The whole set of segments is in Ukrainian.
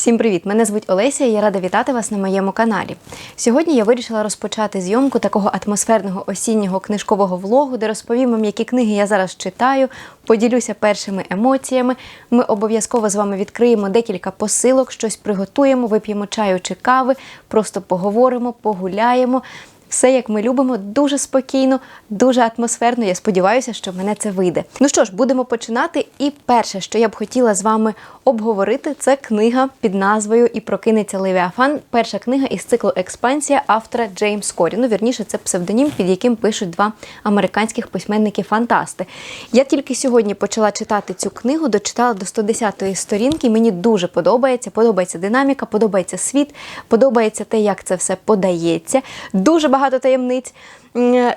Всім привіт! Мене звуть Олеся і я рада вітати вас на моєму каналі. Сьогодні я вирішила розпочати зйомку такого атмосферного осіннього книжкового влогу, де розповім вам, які книги я зараз читаю, поділюся першими емоціями. Ми обов'язково з вами відкриємо декілька посилок, щось приготуємо, вип'ємо чаю чи кави, просто поговоримо, погуляємо. Все, як ми любимо, дуже спокійно, дуже атмосферно. Я сподіваюся, що в мене це вийде. Ну що ж, будемо починати. І перше, що я б хотіла з вами обговорити, це книга під назвою І прокинеться Левіафан. Перша книга із циклу Експансія автора Джеймс Корі. Ну, вірніше, це псевдонім, під яким пишуть два американських письменники-фантасти. Я тільки сьогодні почала читати цю книгу, дочитала до 110-ї сторінки. Мені дуже подобається. Подобається динаміка, подобається світ, подобається те, як це все подається. Дуже багато таємниць,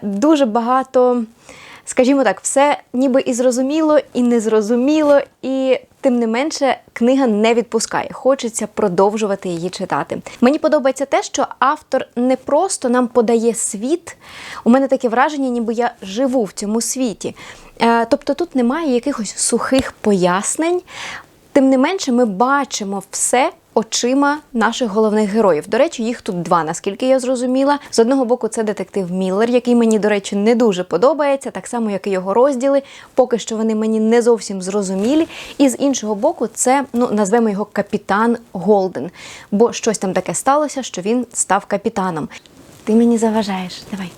дуже багато. Скажімо так, все ніби і зрозуміло, і незрозуміло, і тим не менше книга не відпускає. Хочеться продовжувати її читати. Мені подобається те, що автор не просто нам подає світ. У мене таке враження, ніби я живу в цьому світі. Е, Тобто тут немає якихось сухих пояснень. Тим не менше, ми бачимо все очима наших головних героїв. До речі, їх тут два, наскільки я зрозуміла. З одного боку, це детектив Міллер, який мені, до речі, не дуже подобається, так само, як і його розділи. Поки що вони мені не зовсім зрозумілі. І з іншого боку, це ну назвемо його капітан Голден, бо щось там таке сталося, що він став капітаном. Ти мені заважаєш. Давай.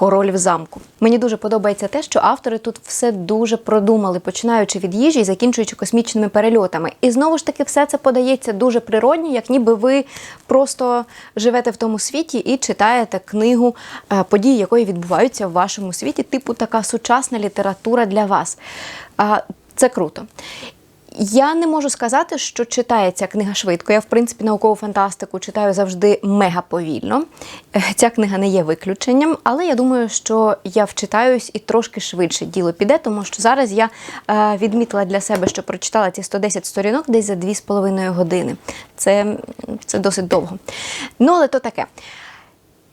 Король в замку. Мені дуже подобається те, що автори тут все дуже продумали, починаючи від їжі і закінчуючи космічними перельотами. І знову ж таки, все це подається дуже природньо, як ніби ви просто живете в тому світі і читаєте книгу е, події, якої відбуваються в вашому світі, типу така сучасна література для вас. Це круто. Я не можу сказати, що читає ця книга швидко. Я, в принципі, наукову фантастику читаю завжди мега повільно. Е, Ця книга не є виключенням, але я думаю, що я вчитаюсь і трошки швидше діло піде, тому що зараз я е, відмітила для себе, що прочитала ці 110 сторінок десь за 2,5 години. Це, це досить довго. Ну, але то таке.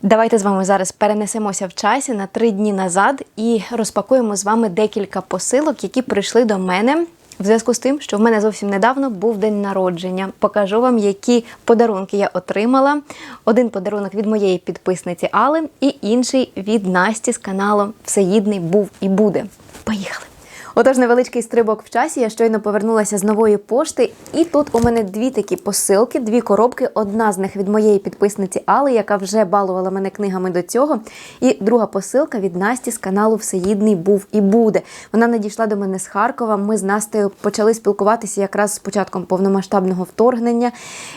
Давайте з вами зараз перенесемося в часі на три дні назад і розпакуємо з вами декілька посилок, які прийшли до мене. В зв'язку з тим, що в мене зовсім недавно був день народження. Покажу вам, які подарунки я отримала. Один подарунок від моєї підписниці Али, і інший від Насті з каналу Всеїдний був і буде. Поїхали! Отож, невеличкий стрибок в часі. Я щойно повернулася з нової пошти, і тут у мене дві такі посилки, дві коробки. Одна з них від моєї підписниці Али, яка вже балувала мене книгами до цього. І друга посилка від Насті з каналу Всеїдний був і буде. Вона надійшла до мене з Харкова. Ми з Настею почали спілкуватися якраз з початком повномасштабного вторгнення.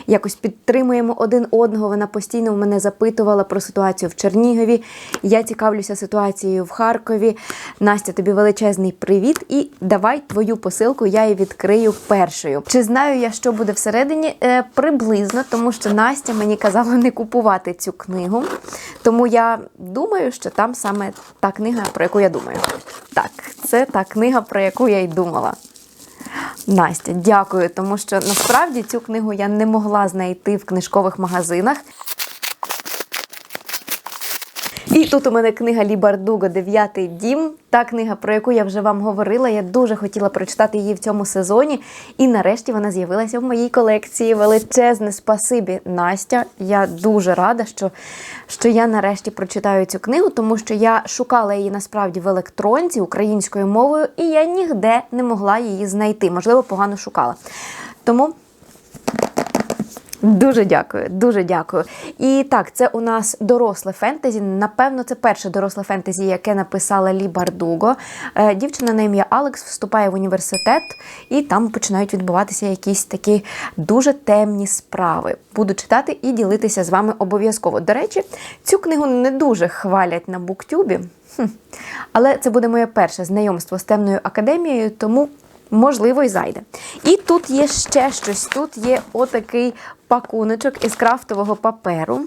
Якось підтримуємо один одного. Вона постійно в мене запитувала про ситуацію в Чернігові. Я цікавлюся ситуацією в Харкові. Настя, тобі величезний привіт. І давай твою посилку я її відкрию першою. Чи знаю я, що буде всередині? Е, приблизно, тому що Настя мені казала не купувати цю книгу. Тому я думаю, що там саме та книга, про яку я думаю. Так, це та книга, про яку я й думала. Настя, дякую, тому що насправді цю книгу я не могла знайти в книжкових магазинах. Тут у мене книга Лі Бардуго Дев'ятий дім. Та книга, про яку я вже вам говорила. Я дуже хотіла прочитати її в цьому сезоні. І нарешті вона з'явилася в моїй колекції. Величезне спасибі, Настя. Я дуже рада, що, що я нарешті прочитаю цю книгу, тому що я шукала її насправді в електронці українською мовою, і я ніде не могла її знайти. Можливо, погано шукала. Тому. Дуже дякую, дуже дякую. І так, це у нас доросле фентезі. Напевно, це перше доросле фентезі, яке написала Лі Бардуго. Е, Дівчина на ім'я Алекс вступає в університет, і там починають відбуватися якісь такі дуже темні справи. Буду читати і ділитися з вами обов'язково. До речі, цю книгу не дуже хвалять на буктюбі. Але це буде моє перше знайомство з темною академією, тому можливо, й зайде. І тут є ще щось. Тут є отакий пакуночок із крафтового паперу.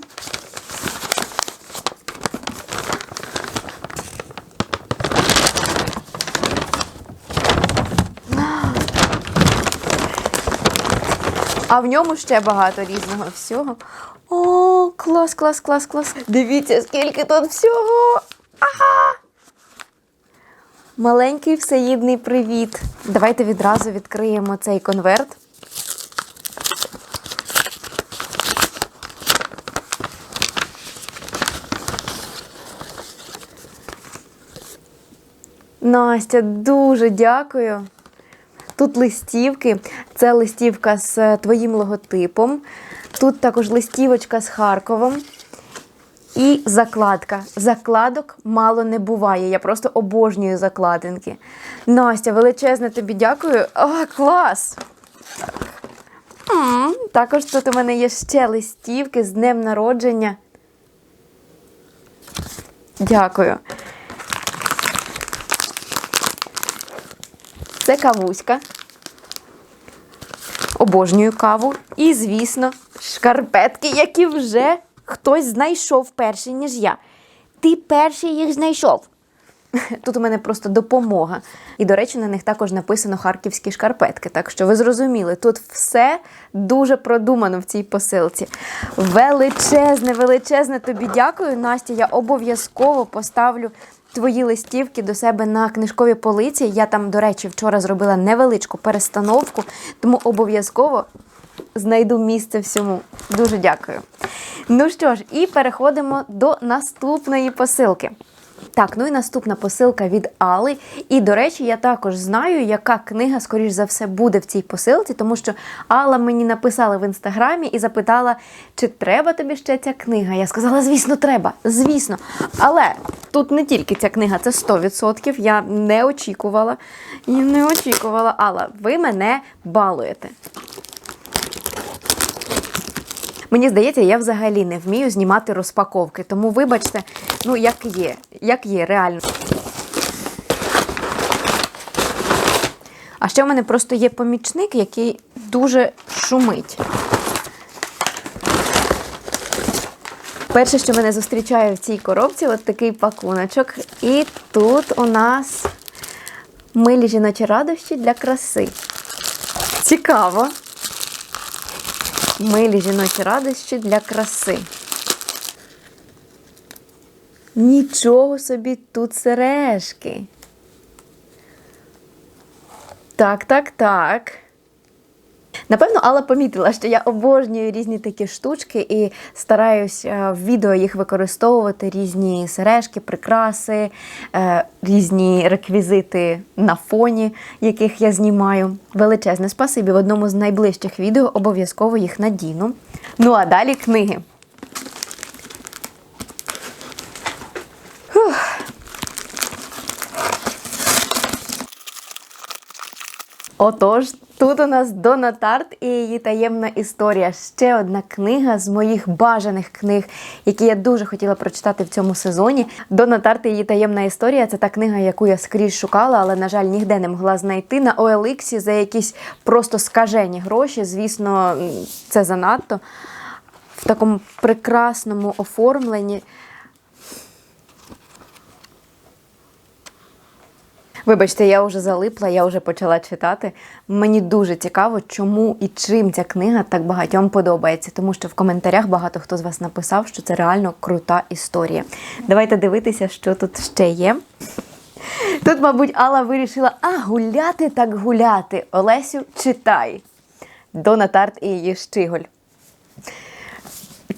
А в ньому ще багато різного всього. О, клас, клас, клас, клас. Дивіться, скільки тут всього. Ага! маленький всеїдний привіт. Давайте відразу відкриємо цей конверт. Настя, дуже дякую. Тут листівки. Це листівка з е, твоїм логотипом. Тут також листівочка з Харковом. І закладка. Закладок мало не буває. Я просто обожнюю закладинки. Настя, величезне тобі дякую. О, клас! Також тут у мене є ще листівки з днем народження. Дякую. Це кавуська. Обожнюю каву. І, звісно, шкарпетки, які вже хтось знайшов перший, ніж я. Ти перший їх знайшов. Тут у мене просто допомога. І, до речі, на них також написано харківські шкарпетки. Так що ви зрозуміли, тут все дуже продумано в цій посилці. Величезне, величезне тобі дякую, Настя. Я обов'язково поставлю твої листівки до себе на книжкові полиці. Я там, до речі, вчора зробила невеличку перестановку, тому обов'язково знайду місце всьому. Дуже дякую. Ну що ж, і переходимо до наступної посилки. Так, ну і наступна посилка від Али. І, до речі, я також знаю, яка книга, скоріш за все, буде в цій посилці, тому що Алла мені написала в інстаграмі і запитала, чи треба тобі ще ця книга. Я сказала, звісно, треба, звісно. Але тут не тільки ця книга, це 100%. Я не очікувала. Я не очікувала. Алла, ви мене балуєте. Мені здається, я взагалі не вмію знімати розпаковки, тому вибачте, ну як є, як є, реально. А ще в мене просто є помічник, який дуже шумить. Перше, що мене зустрічає в цій коробці, от такий пакуночок. І тут у нас милі жіночі радощі для краси. Цікаво. Милі жіночі радощі для краси. Нічого собі тут сережки. Так, так, так. Напевно, Алла помітила, що я обожнюю різні такі штучки і стараюсь е, в відео їх використовувати, різні сережки, прикраси, е, різні реквізити на фоні, яких я знімаю. Величезне спасибі. В одному з найближчих відео обов'язково їх надіну. Ну а далі книги. Отож, тут у нас Дона Тарт і її таємна історія. Ще одна книга з моїх бажаних книг, які я дуже хотіла прочитати в цьому сезоні. Дона Тарт і її таємна історія це та книга, яку я скрізь шукала, але, на жаль, ніде не могла знайти на OLX за якісь просто скажені гроші. Звісно, це занадто. В такому прекрасному оформленні. Вибачте, я вже залипла, я вже почала читати. Мені дуже цікаво, чому і чим ця книга так багатьом подобається, тому що в коментарях багато хто з вас написав, що це реально крута історія. Давайте дивитися, що тут ще є. Тут, мабуть, Алла вирішила: а гуляти так гуляти. Олесю, читай. Дона Тарт і її Щиголь.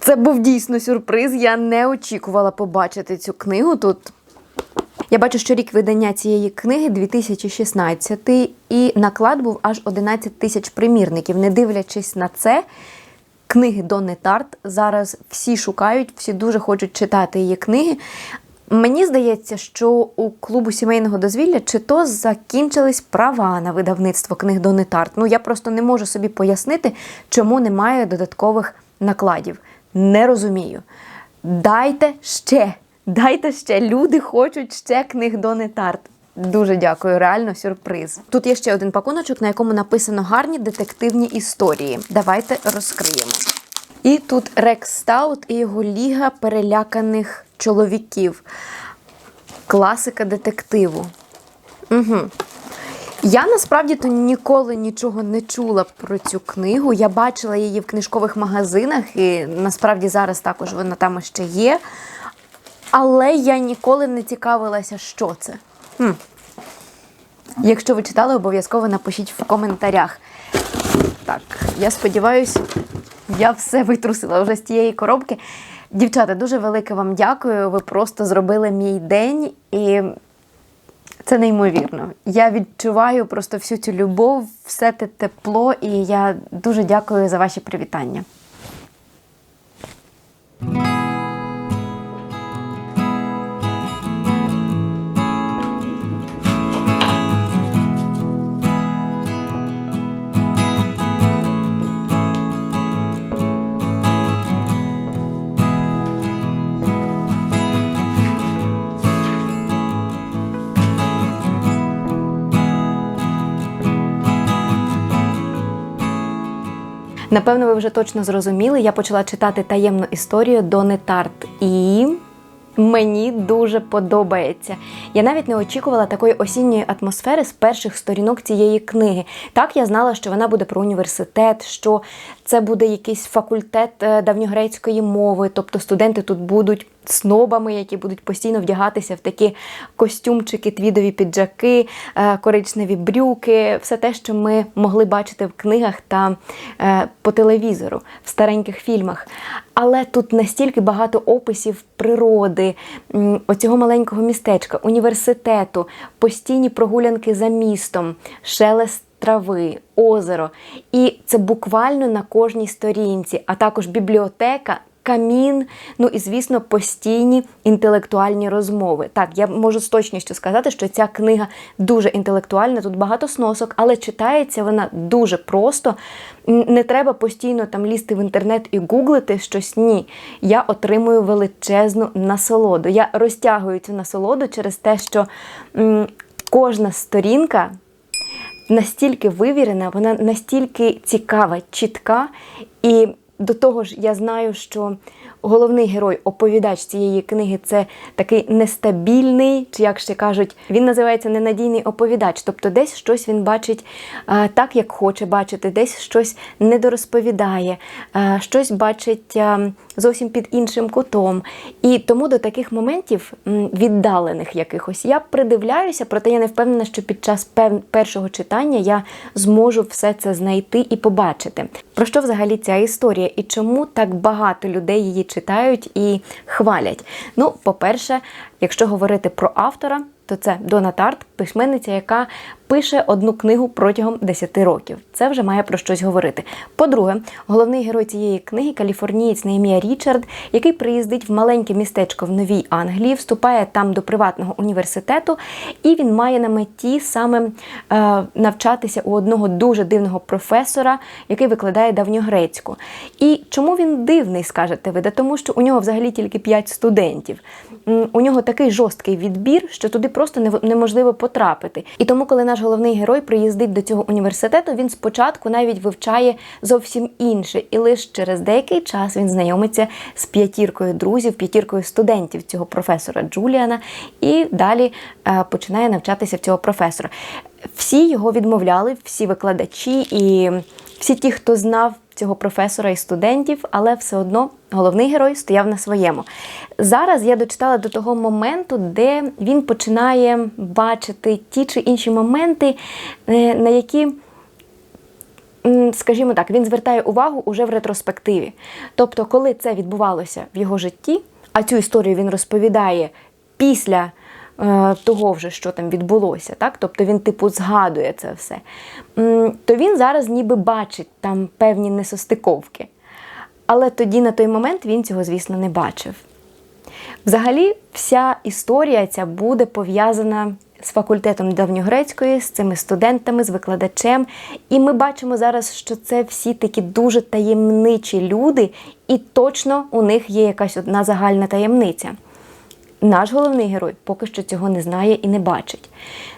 Це був дійсно сюрприз. Я не очікувала побачити цю книгу тут. Я бачу, що рік видання цієї книги 2016, і наклад був аж 11 тисяч примірників. Не дивлячись на це, книги Донни Тарт зараз всі шукають, всі дуже хочуть читати її книги. Мені здається, що у клубу сімейного дозвілля чи то закінчились права на видавництво книг Донни Тарт. Ну я просто не можу собі пояснити, чому немає додаткових накладів. Не розумію. Дайте ще. Дайте ще, люди хочуть ще книг Дони Тарт. Дуже дякую, реально сюрприз. Тут є ще один пакуночок, на якому написано гарні детективні історії. Давайте розкриємо. І тут Рекс Стаут і його ліга переляканих чоловіків. Класика детективу. Угу. Я насправді то ніколи нічого не чула про цю книгу. Я бачила її в книжкових магазинах, і насправді зараз також вона там ще є. Але я ніколи не цікавилася, що це. Хм. Якщо ви читали, обов'язково напишіть в коментарях. Так, я сподіваюся, я все витрусила вже з тієї коробки. Дівчата, дуже велике вам дякую. Ви просто зробили мій день і це неймовірно. Я відчуваю просто всю цю любов, все те тепло, і я дуже дякую за ваші привітання. Напевно, ви вже точно зрозуміли. Я почала читати таємну історію Дони Тарт і. Мені дуже подобається. Я навіть не очікувала такої осінньої атмосфери з перших сторінок цієї книги. Так, я знала, що вона буде про університет, що це буде якийсь факультет е, давньогрецької мови, тобто студенти тут будуть снобами, які будуть постійно вдягатися в такі костюмчики, твідові піджаки, е, коричневі брюки, все те, що ми могли бачити в книгах та е, по телевізору, в стареньких фільмах. Але тут настільки багато описів природи, оцього маленького містечка, університету, постійні прогулянки за містом, шелест трави, озеро. І це буквально на кожній сторінці, а також бібліотека. Камін, ну і звісно, постійні інтелектуальні розмови. Так, я можу з точністю сказати, що ця книга дуже інтелектуальна, тут багато сносок, але читається вона дуже просто. Не треба постійно там лізти в інтернет і гуглити щось. Ні. Я отримую величезну насолоду. Я розтягую цю насолоду через те, що м, кожна сторінка настільки вивірена, вона настільки цікава, чітка. І до того ж, я знаю, що головний герой, оповідач цієї книги це такий нестабільний, чи як ще кажуть, він називається ненадійний оповідач. Тобто десь щось він бачить а, так, як хоче бачити, десь щось недорозповідає, а, щось бачить а, зовсім під іншим кутом. І тому до таких моментів віддалених якихось я придивляюся, проте я не впевнена, що під час першого читання я зможу все це знайти і побачити. Про що взагалі ця історія і чому так багато людей її читають і хвалять? Ну, по-перше, якщо говорити про автора, то це Дона Тарт, письменниця, яка пише одну книгу протягом 10 років. Це вже має про щось говорити. По-друге, головний герой цієї книги каліфорнієць Неємія Річард, який приїздить в маленьке містечко в Новій Англії, вступає там до приватного університету, і він має на меті саме е, навчатися у одного дуже дивного професора, який викладає давньогрецьку. І чому він дивний, скажете ви? Да тому що у нього взагалі тільки 5 студентів. У нього такий жорсткий відбір, що туди просто неможливо потрапити. І тому, коли наш головний герой приїздить до цього університету, він спочатку навіть вивчає зовсім інше, і лише через деякий час він знайомиться з п'ятіркою друзів, п'ятіркою студентів цього професора Джуліана, і далі е, починає навчатися в цього професора. Всі його відмовляли, всі викладачі і всі ті, хто знав цього професора і студентів, але все одно головний герой стояв на своєму. Зараз я дочитала до того моменту, де він починає бачити ті чи інші моменти, е, на які. Скажімо так, він звертає увагу уже в ретроспективі. Тобто, коли це відбувалося в його житті, а цю історію він розповідає після того, вже, що там відбулося, так? тобто він, типу, згадує це все, то він зараз ніби бачить там певні несостиковки. Але тоді на той момент він цього, звісно, не бачив. Взагалі, вся історія ця буде пов'язана з факультетом давньогрецької, з цими студентами, з викладачем. І ми бачимо зараз, що це всі такі дуже таємничі люди, і точно у них є якась одна загальна таємниця. Наш головний герой поки що цього не знає і не бачить.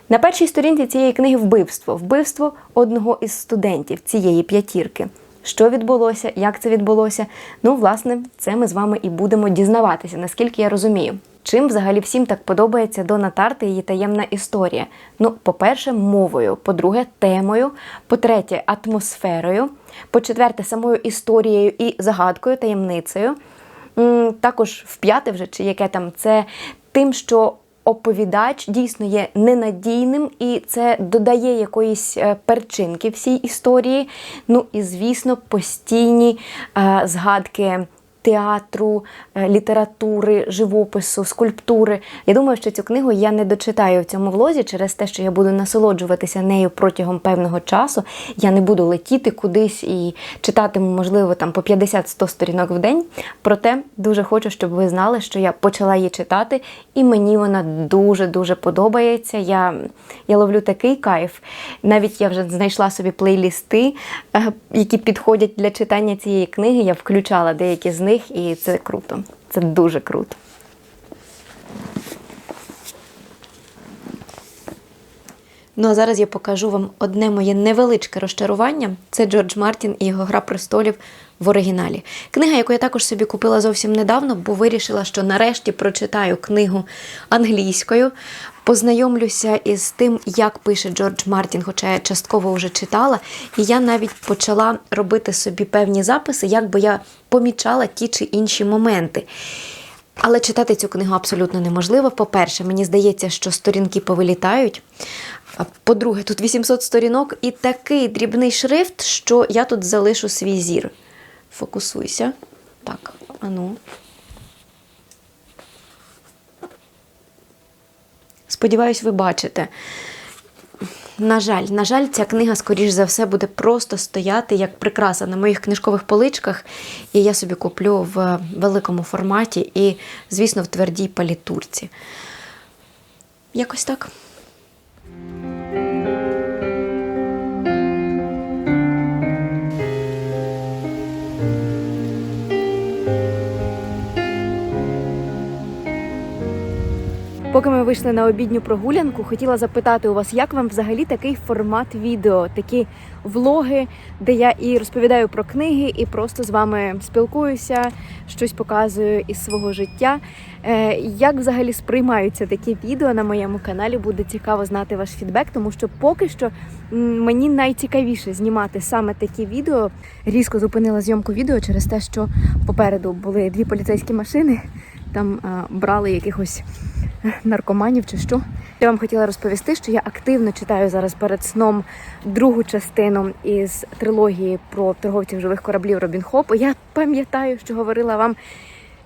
На першій сторінці цієї книги вбивство. Вбивство одного із студентів цієї п'ятірки. Що відбулося, як це відбулося? Ну, власне, це ми з вами і будемо дізнаватися, наскільки я розумію. Чим взагалі всім так подобається Дона Тарт її таємна історія? Ну, по-перше, мовою, по-друге, темою, по-третє, атмосферою, по-четверте, самою історією і загадкою, таємницею. Також в п'яте вже, чи яке там, це тим, що оповідач дійсно є ненадійним, і це додає якоїсь е, перчинки всій історії. Ну і звісно, постійні е, згадки. Театру, е, літератури, живопису, скульптури. Я думаю, що цю книгу я не дочитаю в цьому влозі через те, що я буду насолоджуватися нею протягом певного часу. Я не буду летіти кудись і читатиму, можливо, там по 50-100 сторінок в день. Проте дуже хочу, щоб ви знали, що я почала її читати, і мені вона дуже-дуже подобається. Я, я ловлю такий кайф. Навіть я вже знайшла собі плейлісти, е, які підходять для читання цієї книги. Я включала деякі з них, і це круто. Це дуже круто. Ну а зараз я покажу вам одне моє невеличке розчарування. Це Джордж Мартін і його Гра престолів в оригіналі. Книга, яку я також собі купила зовсім недавно, бо вирішила, що нарешті прочитаю книгу англійською. Познайомлюся із тим, як пише Джордж Мартін, хоча я частково вже читала, і я навіть почала робити собі певні записи, як би я помічала ті чи інші моменти. Але читати цю книгу абсолютно неможливо. По-перше, мені здається, що сторінки повилітають. По-друге, тут 800 сторінок і такий дрібний шрифт, що я тут залишу свій зір. Фокусуйся. Так, ану. Сподіваюсь, ви бачите. На жаль, на жаль, ця книга, скоріш за все, буде просто стояти як прикраса на моїх книжкових поличках, і я собі куплю в великому форматі і, звісно, в твердій палітурці. Якось так. Поки ми вийшли на обідню прогулянку, хотіла запитати у вас, як вам взагалі такий формат відео, такі влоги, де я і розповідаю про книги, і просто з вами спілкуюся, щось показую із свого життя. Е, Як взагалі сприймаються такі відео на моєму каналі? Буде цікаво знати ваш фідбек, тому що поки що мені найцікавіше знімати саме такі відео. Різко зупинила зйомку відео через те, що попереду були дві поліцейські машини, там а, брали якихось наркоманів чи що. Я вам хотіла розповісти, що я активно читаю зараз перед сном другу частину із трилогії про торговців живих кораблів Робін Хоп. Я пам'ятаю, що говорила вам,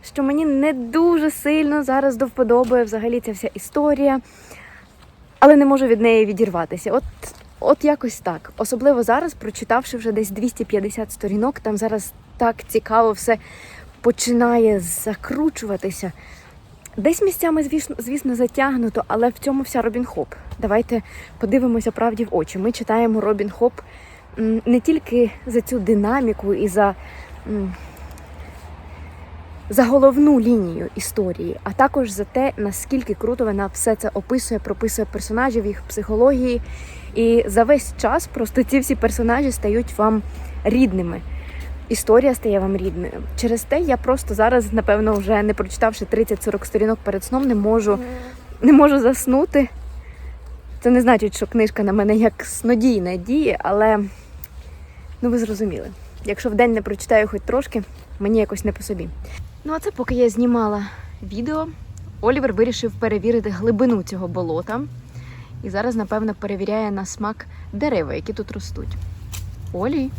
що мені не дуже сильно зараз до вподоби взагалі ця вся історія, але не можу від неї відірватися. От, от якось так. Особливо зараз, прочитавши вже десь 250 сторінок, там зараз так цікаво все починає закручуватися. Десь місцями, звісно, звісно, затягнуто, але в цьому вся Робін Хоп. Давайте подивимося правді в очі. Ми читаємо Робін Хоп не тільки за цю динаміку і за, за головну лінію історії, а також за те, наскільки круто вона все це описує, прописує персонажів, їх психології. І за весь час просто ці всі персонажі стають вам рідними історія стає вам рідною. Через те я просто зараз, напевно, вже не прочитавши 30-40 сторінок перед сном, не можу, не можу заснути. Це не значить, що книжка на мене як снодійна діє, але ну ви зрозуміли. Якщо в день не прочитаю хоч трошки, мені якось не по собі. Ну а це поки я знімала відео, Олівер вирішив перевірити глибину цього болота. І зараз, напевно, перевіряє на смак дерева, які тут ростуть. Олі.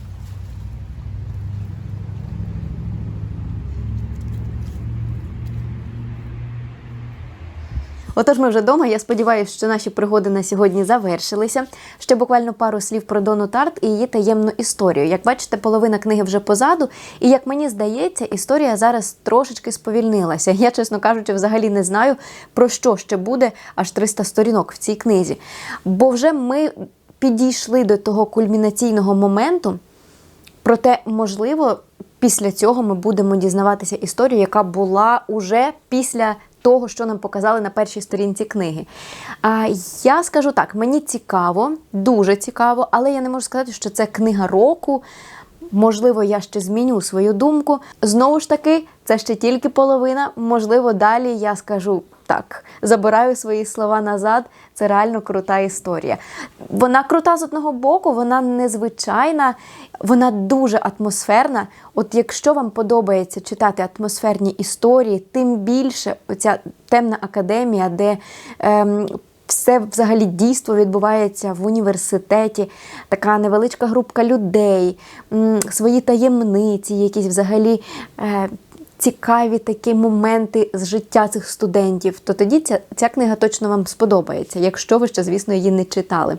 Отож, ми вже вдома. Я сподіваюся, що наші пригоди на сьогодні завершилися. Ще буквально пару слів про Дону Тарт і її таємну історію. Як бачите, половина книги вже позаду, і як мені здається, історія зараз трошечки сповільнилася. Я, чесно кажучи, взагалі не знаю, про що ще буде аж 300 сторінок в цій книзі. Бо вже ми підійшли до того кульмінаційного моменту. Проте, можливо, після цього ми будемо дізнаватися історію, яка була уже після того, що нам показали на першій сторінці книги. А я скажу так: мені цікаво, дуже цікаво, але я не можу сказати, що це книга року. Можливо, я ще зміню свою думку. Знову ж таки, це ще тільки половина. Можливо, далі я скажу. Так, забираю свої слова назад. Це реально крута історія. Вона крута з одного боку, вона незвичайна, вона дуже атмосферна. От якщо вам подобається читати атмосферні історії, тим більше оця темна академія, де ем, все взагалі дійство відбувається в університеті, така невеличка групка людей, свої таємниці, якісь взагалі. Цікаві такі моменти з життя цих студентів, то тоді ця, ця книга точно вам сподобається, якщо ви ще, звісно, її не читали.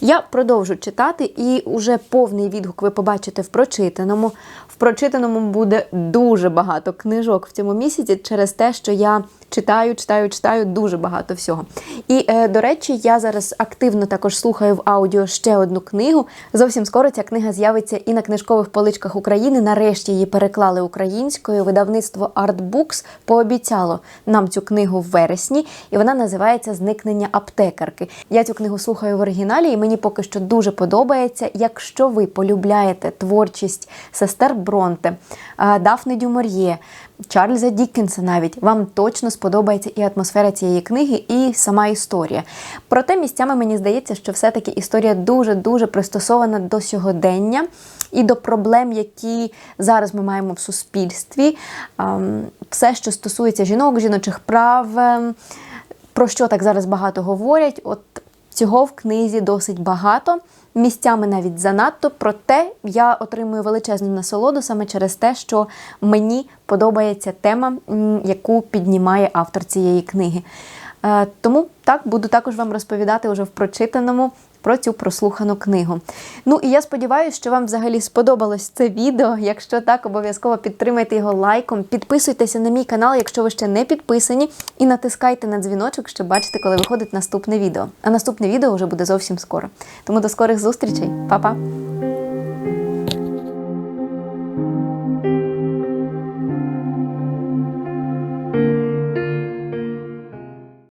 Я продовжу читати, і уже повний відгук ви побачите в прочитаному. В прочитаному буде дуже багато книжок в цьому місяці через те, що я читаю, читаю, читаю дуже багато всього. І, е, до речі, я зараз активно також слухаю в аудіо ще одну книгу. Зовсім скоро ця книга з'явиться і на книжкових поличках України. Нарешті її переклали українською. Видавництво Artbooks пообіцяло нам цю книгу в вересні, і вона називається Зникнення аптекарки. Я цю книгу слухаю в оригіналі, і мені поки що дуже подобається. Якщо ви полюбляєте творчість сестер Бронте, е, Дафни Дюмор'є, Чарльза Діккенса навіть вам точно сподобається і атмосфера цієї книги, і сама історія. Проте місцями мені здається, що все-таки історія дуже-дуже пристосована до сьогодення і до проблем, які зараз ми маємо в суспільстві. Ем, Все, що стосується жінок, жіночих прав, ем, про що так зараз багато говорять. От цього в книзі досить багато. Місцями навіть занадто, проте я отримую величезну насолоду саме через те, що мені подобається тема, яку піднімає автор цієї книги. Е, Тому так буду також вам розповідати уже в прочитаному про цю прослухану книгу. Ну і я сподіваюся, що вам взагалі сподобалось це відео. Якщо так, обов'язково підтримайте його лайком, підписуйтеся на мій канал, якщо ви ще не підписані, і натискайте на дзвіночок, щоб бачити, коли виходить наступне відео. А наступне відео вже буде зовсім скоро. Тому до скорих зустрічей, Па-па!